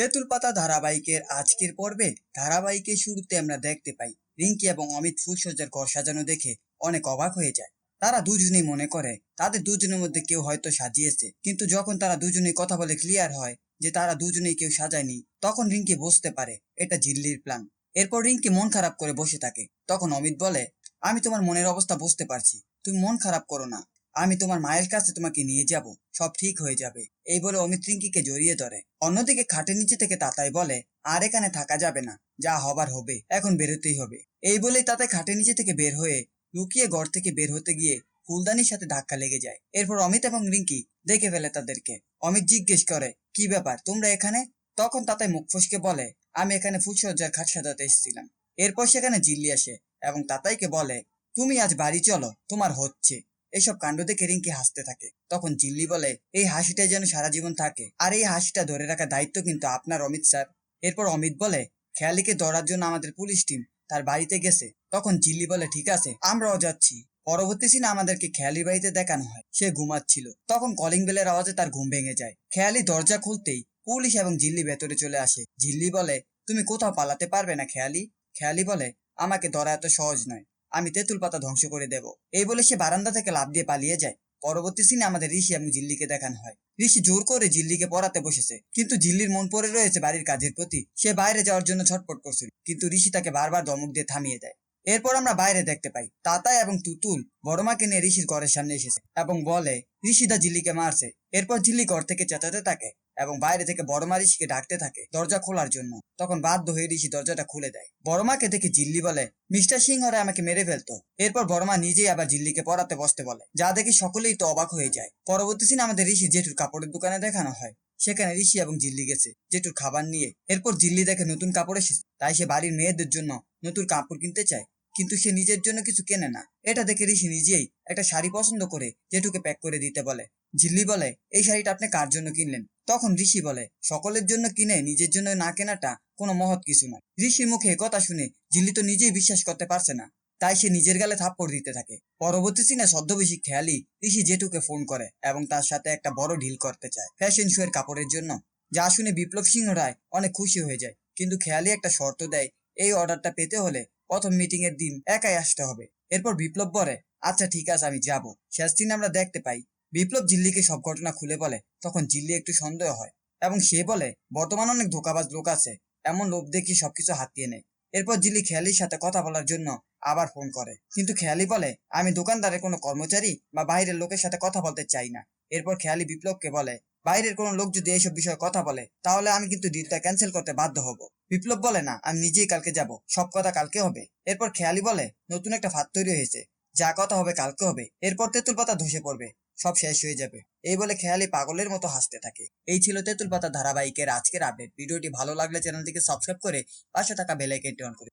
তেঁতুল পাতা ধারাবাহিকের আজকের পর্বে ধারাবাহিকের শুরুতে আমরা দেখতে পাই, রিঙ্কি এবং অমিত ফুলসজ্জার ঘর সাজানো দেখে অনেক অবাক হয়ে যায়। তারা দুজনেই মনে করে, তাদের দুজনের মধ্যে কেউ হয়তো সাজিয়েছে, কিন্তু যখন তারা দুজনেই কথা বলে ক্লিয়ার হয় যে তারা দুজনেই কেউ সাজায়নি, তখন রিঙ্কি বুঝতে পারে এটা ঝিল্লির প্ল্যান এরপর রিঙ্কি মন খারাপ করে বসে থাকে। তখন অমিত বলে, আমি তোমার মনের অবস্থা বুঝতে পারছি। তুমি মন খারাপ করো না। আমি তোমার মায়ের কাছে তোমাকে নিয়ে যাব, সব ঠিক হয়ে যাবে। এই বলে অমিত রিঙ্কিকে জড়িয়ে ধরে। অন্যদিকে খাটের নিচে থেকে তাতাই বলে, আর এখানে থাকা যাবে না, যা হবার হবে, এখন বেরোতেই হবে। এই বলেই তাতে খাটের নিচে থেকে বের হয়ে লুকিয়ে ঘর থেকে বের হতে গিয়ে ফুলদানির সাথে ধাক্কা লেগে যায়। এরপর অমিত এবং রিঙ্কি দেখে ফেলে তাদেরকে। অমিত জিজ্ঞেস করে, কি ব্যাপার, তোমরা এখানে? তখন তাতাই মুখ ফসকে বলে, আমি এখানে ফুলসজ্জার খাট সাজাতে এসেছিলাম। এরপর সেখানে জিল্লি আসে এবং তাতাইকে বলে, তুমি আজ বাড়ি চলো, তোমার হচ্ছে। এইসব কাণ্ড দেখে রিঙ্কি হাসতে থাকে। তখন জিল্লি বলে, এই হাসিটা যেন সারা জীবন থাকে। আর এই হাসিটা ধরে রাখার দায়িত্ব কিন্তু আপনার অমিত স্যার। এরপর অমিত বলে, খেয়ালিকে ধরার জন্য আমাদের পুলিশ টিম তার বাড়িতে গেছে। তখন জিল্লি বলে, ঠিক আছে, আমরাও যাচ্ছি। পরবর্তী সিনে আমাদেরকে খেয়ালির বাড়িতে দেখানো হয়। সে ঘুমাচ্ছিল। তখন কলিং বেলের আওয়াজে তার ঘুম ভেঙে যায়। খেয়ালি দরজা খুলতেই পুলিশ এবং জিল্লি ভেতরে চলে আসে। জিল্লি বলে, তুমি কোথাও পালাতে পারবে না খেয়ালি? খেয়ালি বলে, আমাকে ধরা এত সহজ নয়। আমি তেঁতুল পাতা ধ্বংস করে দেব। এই বলে সে বারান্দা থেকে লাভ দিয়ে পালিয়ে যায়। পরবর্তী সিনে আমাদের ঋষি এবং জিল্লিকে দেখানো হয়। ঋষি জোর করে জিল্লিকে পড়াতে বসেছে। কিন্তু জিল্লির মন পড়ে রয়েছে বাড়ির কাজের প্রতি। সে বাইরে যাওয়ার জন্য ছটপট করছিল। কিন্তু ঋষি তাকে বারবার দমক দিয়ে থামিয়ে দেয়। এরপর আমরা বাইরে দেখতে পাই তাতা এবং তুতুল বড়মাকে নিয়ে ঋষির ঘরের সামনে এসেছে এবং বলে ঋষিদা জিল্লিকে মারছে। এরপর জিল্লি ঘর থেকে চেঁচাতে থাকে। এবং বাইরে থেকে বড়মা ঋষিকে ডাকতে থাকে দরজা খোলার জন্য। তখন বাধ্য হয়ে ঋষি দরজাটা খুলে দেয়। বড়মাকে দেখে জিল্লি বলে, মিস্টার সিংহরে আমাকে মেরে ফেলতো। এরপর বড়মা নিজেই আবার জিল্লিকে পড়াতে বসতে বলে। যা দেখে সকলেই তো অবাক হয়ে যায়। পরবর্তী সিনে আমাদের ঋষি জেঠুর কাপড়ের দোকানে দেখানো হয়। সেখানে ঋষি এবং জিল্লি গেছে জেঠুর খাবার নিয়ে। এরপর জিল্লি দেখে নতুন কাপড় এসেছে। তাই সে বাড়ির মেয়েদের জন্য নতুন কাপড় কিনতে চায়। কিন্তু সে নিজের জন্য কিছু কেনে না। এটা দেখে ঋষি নিজেই একটা শাড়ি পছন্দ করে জেঠুকে প্যাক করে দিতে বলে। ঝিল্লি বলে, এই শাড়িটা আপনি কার জন্য কিনলেন? তখন ঋষি বলে, সকলের জন্য কিনে, নিজের জন্য না কেনাটা কোনো মহৎ কিছু নয়। ঋষির মুখে কথা শুনে ঝিল্লি তো নিজেই বিশ্বাস করতে পারছে না। তাই সে নিজের গালে থাপ্পড় দিতে থাকে। পরবর্তী সিনে ছদ্মবেশী খেয়ালি ঋষি জেঠুকে ফোন করে এবং তার সাথে একটা বড় ঢিল করতে চায় ফ্যাশন শো এর কাপড়ের জন্য। যা শুনে বিপ্লব সিংহ রায় অনেক খুশি হয়ে যায়। কিন্তু খেয়ালি একটা শর্ত দেয়, এই অর্ডারটা পেতে হলে প্রথম মিটিং এর দিন একাই আসতে হবে। এরপর বিপ্লব বলে আচ্ছা ঠিক আছে, আমি যাব। শেষ দিন আমরা দেখতে পাই বিপ্লব জিল্লিকে সব ঘটনা খুলে বলে, তখন জিল্লি একটু সন্দেহ হয় এবং সে বলে, বর্তমান অনেক ধোকাবাজ লোক আছে, এমন লোভ দেখি সবকিছু হাতিয়ে নেয়? এরপর জিল্লি খেয়ালির সাথে কথা বলার জন্য আবার ফোন করে। কিন্তু খেয়ালি বলে, আমি দোকানদারের কোনো কর্মচারী বা বাইরের লোকের সাথে কথা বলতে চাই না। এরপর খেয়ালি বিপ্লবকে বলে, বাইরের কোনো লোক যদি এইসব বিষয়ে কথা বলে, তাহলে আমি কিন্তু ডিলটা ক্যান্সেল করতে বাধ্য হব। বিপ্লব বলে, না, আমি নিজেই কালকে যাব, সব কথা কালকে হবে। এরপর খেয়ালি বলে, নতুন একটা ফাঁদ তৈরি হয়েছে, যা কথা হবে কালকে হবে। এরপর তেঁতুল পাতা ধসে পড়বে। সব শেষ হয়ে যাবে। এই বলে খেয়ালি পাগলের মতো হাসতে থাকে। এই ছিল তেঁতুল পাতা ধারাবাহিকের আজকের আপডেট ভিডিওটি ভালো লাগলে চ্যানেলটিকে সাবস্ক্রাইব করে পাশে থাকা বেলাইকেনটি অন করে